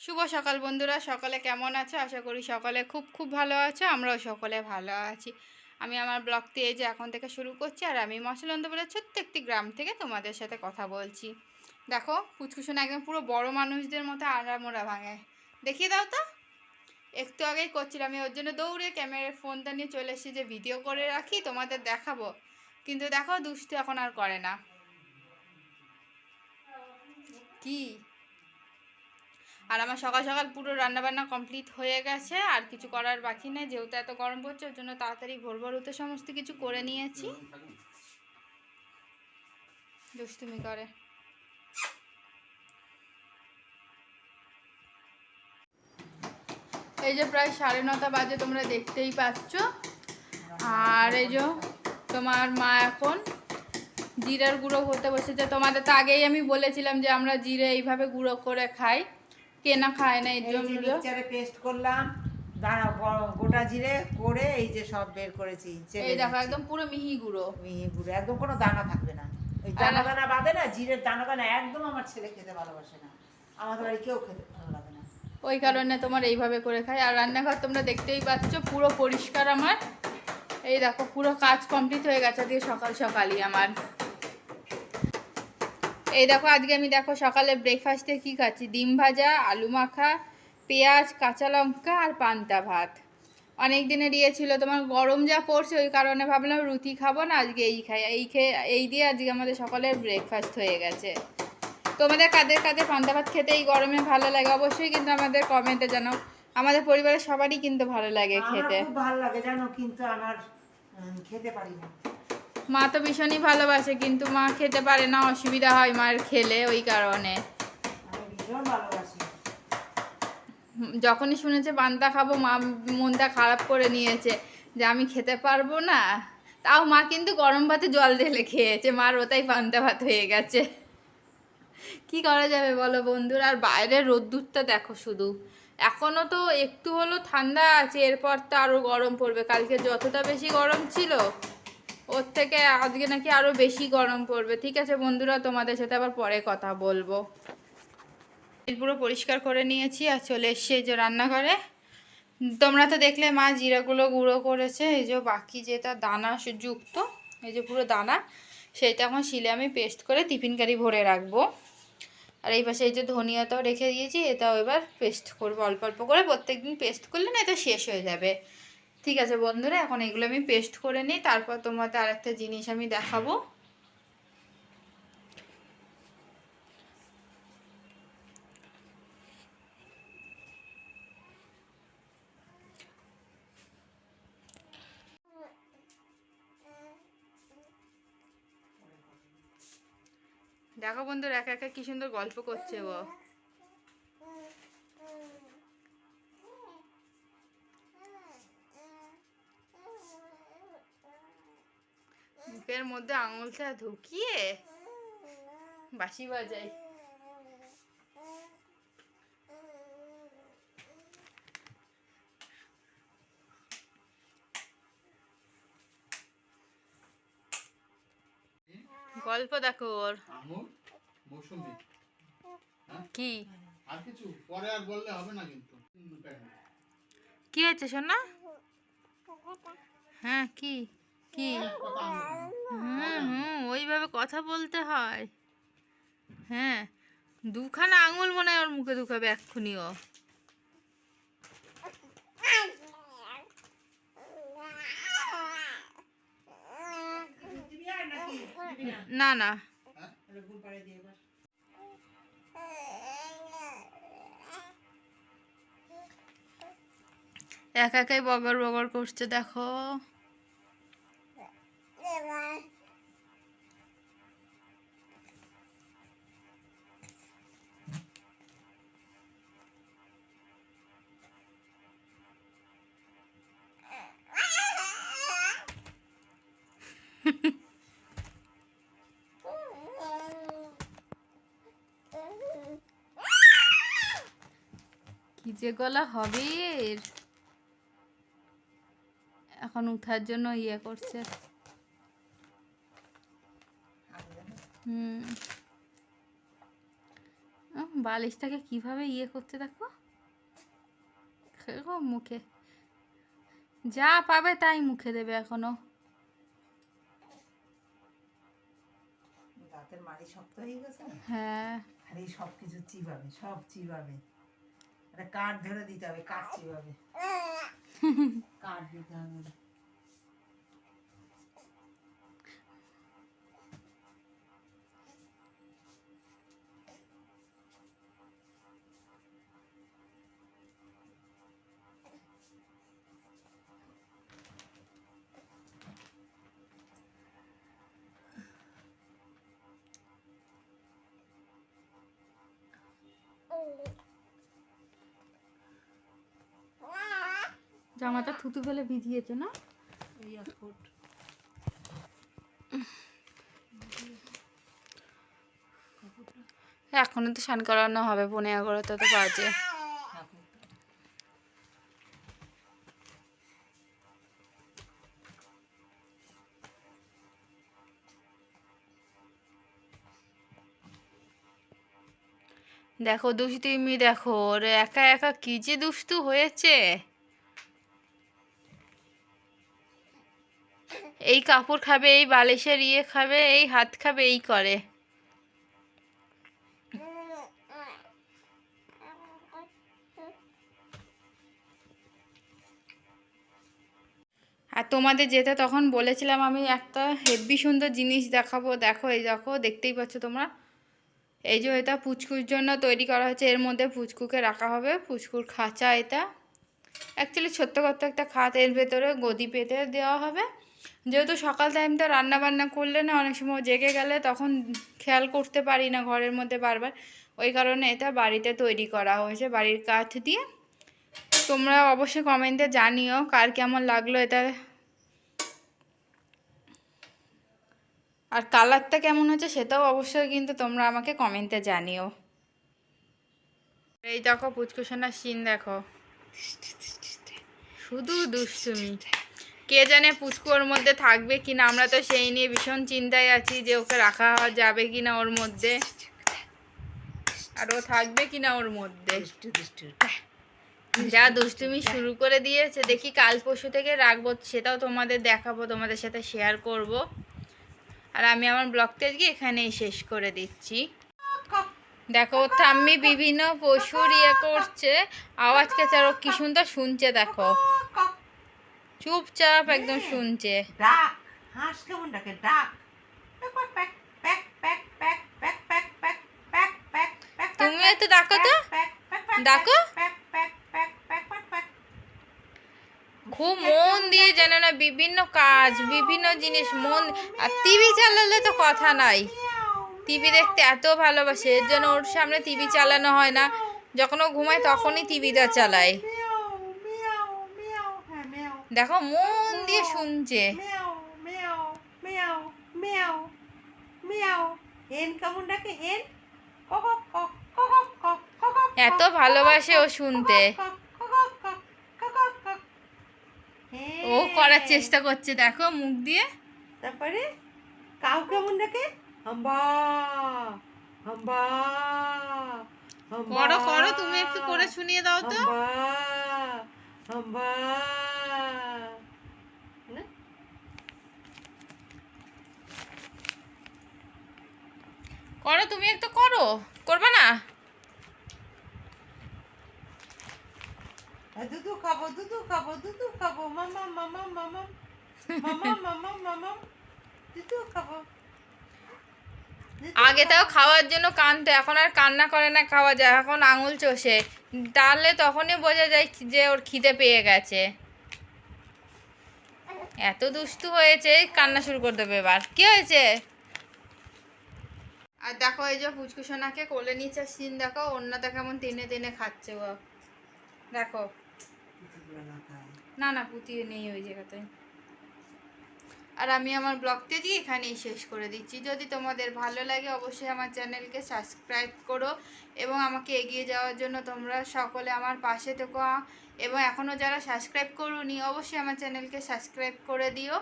শুভ সকাল বন্ধুরা, সকালে কেমন আছো? আশা করি সকালে খুব খুব ভালো আছো, আমরাও সকলে ভালো আছি। আমি আমার ব্লগটি এই যে এখন থেকে শুরু করছি, আর আমি মশলন্দপুরের ছোট্ট একটি গ্রাম থেকে তোমাদের সাথে কথা বলছি। দেখো পুচকুসোন একদম পুরো বড় মানুষদের মতো আড়ামোড়া ভাঙে। দেখিয়ে দাও তো। একটু আগেই করছিলাম, আমি ওর জন্য দৌড়ে ক্যামেরার ফোনটা নিয়ে চলে এসেছি যে ভিডিও করে রাখি, তোমাদের দেখাবো। কিন্তু দেখো, দুষ্টু এখন আর করে না। কি? আর আমার সকাল সকাল পুরো রান্নাবান্না কমপ্লিট হয়ে গেছে, আর কিছু করার বাকি নেই, যেহেতু এত গরম পড়ছে, ওর জন্য তাড়াতাড়ি ভোর ভোর উঠে সমস্ত কিছু করে নিয়েছি। দুষ্টুমি করে। এই যে প্রায় সাড়ে নটা বাজে তোমরা দেখতেই পাচ্ছ। আর এই যে তোমার মা এখন জিরার গুঁড়ো করতে বসেছে। তোমাদের তো আগেই আমি বলেছিলাম যে আমরা জিরে এইভাবে গুঁড়ো করে খাই। কেনা খায় না এর এই জন্য মিক্সচারে পেস্ট করলাম দাঁড়া গোটা জিরে করে এই যে সব বের করেছি এই দেখো একদম পুরো মিহি গুঁড়ো। মিহি গুঁড়ো একদম কোনো দানা থাকবে না। ওই দানা দানা বাদে না জিরের দানা দানা একদম আমার ছেলে খেতে ভালোবাসে না। আমাদের বাড়ি কেউ খেতে ভালো লাগে না। ওই কারণে তোমার এইভাবে করে খাই আর রান্নাঘর তোমরা দেখতেই পাচ্ছ পুরো পরিষ্কার আমার। এই দেখো পুরো কাজ কমপ্লিট হয়ে গেছে আজকে সকাল সকালই আমার। এই দেখো আজকে আমি দেখো সকালে ব্রেকফাস্টে কি খাচ্ছি? ডিম ভাজা আলু মাখা পেঁয়াজ কাঁচা লঙ্কা আর পান্তা ভাত। অনেক দিনের ইয়ে ছিল তোমার গরম যা পড়ছে ওই কারণে ভাবলাম রুটি খাব না আজকে এই খাই। এই খেয়ে এই দিয়ে আজকে আমাদের সকালের ব্রেকফাস্ট হয়ে গেছে। তোমাদের কাদের কাদের পান্তা ভাত খেতে এই গরমে ভালো লাগে? অবশ্যই কিন্তু আমাদের কমেন্টে জানাও। আমাদের পরিবারের সবারই কিন্তু ভালো লাগে খেতে। ভালো লাগে জানো কিন্তু আমার খেতে পারি না। মা তো ভীষণই ভালোবাসে কিন্তু মা খেতে পারে না অসুবিধা হয় মায়ের খেলে ওই কারণে। যখনই শুনেছে পান্তা খাব মা মনটা খারাপ করে নিয়েছে যে আমি খেতে পারব না। তাও মা কিন্তু গরম ভাতে জল ঢেলে খেয়েছে মার ওটাই পান্তা ভাত হয়ে গেছে। কি করা যাবে বলো বন্ধুরা? আর বাইরের রোদ্দুরটা দেখো শুধু। এখনও তো একটু হলো ঠান্ডা আছে এরপর তো আরও গরম পড়বে। কালকে যতটা বেশি গরম ছিল ওর থেকে আজকে নাকি আরও বেশি গরম পড়বে। ঠিক আছে বন্ধুরা, তোমাদের সাথে আবার পরে কথা বলব। পুরো পরিষ্কার করে নিয়েছি আর চলে এসছি এই যে রান্নাঘরে। তোমরা তো দেখলে মা জিরাগুলো গুঁড়ো করেছে, এই যে বাকি যেটা দানা যুক্ত, এই যে পুরো দানা সেইটা এখন শিলে আমি পেস্ট করে টিফিন কারি ভরে রাখব। আর এই পাশে এই যে ধনিয়াটাও রেখে দিয়েছি, এটাও এবার পেস্ট করব অল্প অল্প করে। প্রত্যেকদিন পেস্ট করলে না এটা শেষ হয়ে যাবে। ঠিক আছে বন্ধুরা, এখন এগুলো আমি পেস্ট করে নিই, তারপর তোমাদের আরেকটা জিনিস আমি দেখাবো। দেখো বন্ধুরা, একা একা কি সুন্দর গল্প করছে ও। মধ্যে আঙুলটা ঢুকিয়ে বাঁশি বাজাই। গল্প দেখো ওর। মৌসুমি। কি? আর কিছু? পরে আর বললে হবে না কিন্তু। কি হয়েছে সোনা? হ্যাঁ কি? কি। হুম হুম, ওইভাবে কথা বলতে হয়। হ্যাঁ দুখানা আঙুল মনে হয় ওর মুখে ঢুকাবে এক্ষুনি ও। না না। একা একাই বগর বগর করছে, দেখো। কি যে গলা হবে এর? এখন উঠার জন্য ইয়ে করছে। হুম। বালিশটাকে কীভাবে ইয়ে করতে দেখো? মুখে। যা পাবে তাই মুখে দেবে এখনও। দাঁতের মাড়ি শক্ত হয়ে গেছে? হ্যাঁ। আর এই সব কিছু চিবাবে সব চিবাবে। একটা কাঠ ধরে দিতে হবে কাঠ চিবাবে কাঠ দিতে হবে। জামাটা থুতু ফেলে ভিজিয়েছে না? এই এক ফুট। এখনও তো স্নান করানো হবে পনেরো এগারোটা তো বাজে। দেখো দুষ্টুমি দেখো ওর একা একা কি যে দুষ্টু হয়েছে। এই কাপড় খাবে, এই বালিশের ইয়ে খাবে, এই হাত খাবে, এই করে। আর তোমাদের যেতে তখন বলেছিলাম আমি একটা হেভি সুন্দর জিনিস দেখাবো। দেখো, এই দেখো, দেখতেই পাচ্ছ তোমরা? এই যে এটা পুচকুর জন্য তৈরি করা হয়েছে। এর মধ্যে পুচকুকে রাখা হবে। পুচকুর খাঁচা এটা। অ্যাকচুয়ালি ছোট্ট করতে একটা খাত এর ভেতরে গদি পেতে দেওয়া হবে। যেহেতু সকাল টাইমটা রান্না বান্না করলে না অনেক সময় জেগে গেলে তখন খেয়াল করতে পারি না ঘরের মধ্যে বারবার। ওই কারণে এটা বাড়িতে তৈরি করা হয়েছে বাড়ির কাঠ দিয়ে। তোমরা অবশ্যই কমেন্টে জানিও কার কেমন লাগল এটা। আর কালারটা কেমন হচ্ছে সেটাও অবশ্যই কিন্তু তোমরা আমাকে কমেন্টে জানিও। এই দেখো পুচকুসোনার সিন দেখো। শুধু দুষ্টুমি। কে জানে পুচকু ওর মধ্যে থাকবে কি না আমরা তো সেই নিয়ে ভীষণ চিন্তায় আছি যে ওকে রাখা যাবে কি না ওর মধ্যে। আর ও থাকবে কি না ওর মধ্যে। যা দুষ্টুমি শুরু করে দিয়েছে দেখি কাল পরশু থেকে রাখব সেটাও তোমাদের দেখাবো তোমাদের সাথে শেয়ার করব। আর আমি আমার ব্লগটা আজকে এখানেই শেষ করে দিচ্ছি। দেখো ঠাম্মি বিভিন্ন পশুর ইয়ে করছে। আওয়াজ কেছে আর কি সুন্দর শুনছে দেখো। চুপচাপ একদম শুনছে ডাক হাঁস কেমন ডাকে ডাক তুমি এত ডাকো তো ডাকো খুব মন দিয়ে জানো না বিভিন্ন কাজ বিভিন্ন জিনিস মন আর টিভি চালালে তো কথা নাই টিভি দেখতে এত ভালোবাসে এর জন্য ওর সামনে টিভি চালানো হয় না যখন ও ঘুমায় তখনই টিভিটা চালায় দেখো মন দিয়ে শুনছে। এত ভালোবাসে ও শুনতে। ও করার চেষ্টা করছে দেখো মুখ দিয়ে। তারপরে কাউ কেমন ডাকে হাম্বা হাম্বা হাম্বা, করো করো তুমি একটু করে শুনিয়ে দাও তো হাম্বা হাম্বা না? করো তুমি একটু করো। করবে না? দুধু খাব দুধু খাব দুধু খাব। মামা মামা মামা মামা মামা মামা দুধু খাব। আগে তাও খাওয়ার জন্য কানতো এখন আর কান্না করে না খাওয়া যায়। এখন আঙুল চষে। তাহলে তখনই বোঝা যায় যে ওর খিদে পেয়ে গেছে। এত দুষ্টু হয়েছে কান্না শুরু করে দেবে এবার। কি হয়েছে? আর দেখো এই যে ফুচকুসোনাকে কোলে নিচে সিন দেখো অন্যটা কেমন টেনে টেনে খাচ্ছে ও। দেখো। না না পুতিয়ে পুঁতি নেই ওই জায়গাতে আর আমি আমার ব্লগটি এখানেই শেষ করে দিচ্ছি। যদি তোমাদের ভালো লাগে, অবশ্যই আমার চ্যানেলকে সাবস্ক্রাইব করো এবং আমাকে এগিয়ে যাওয়ার জন্য তোমরা সকলে আমার পাশে থেকো। এবং এখনও যারা সাবস্ক্রাইব করোনি, অবশ্যই আমার চ্যানেলকে সাবস্ক্রাইব করে দিও।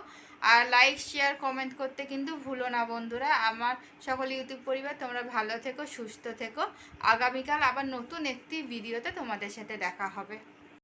আর লাইক শেয়ার কমেন্ট করতে কিন্তু ভুলো না বন্ধুরা। আমার সকল ইউটিউব পরিবার, তোমরা ভালো থেকো, সুস্থ থেকো। আগামীকাল আবার নতুন একটি ভিডিওতে তোমাদের সাথে দেখা হবে।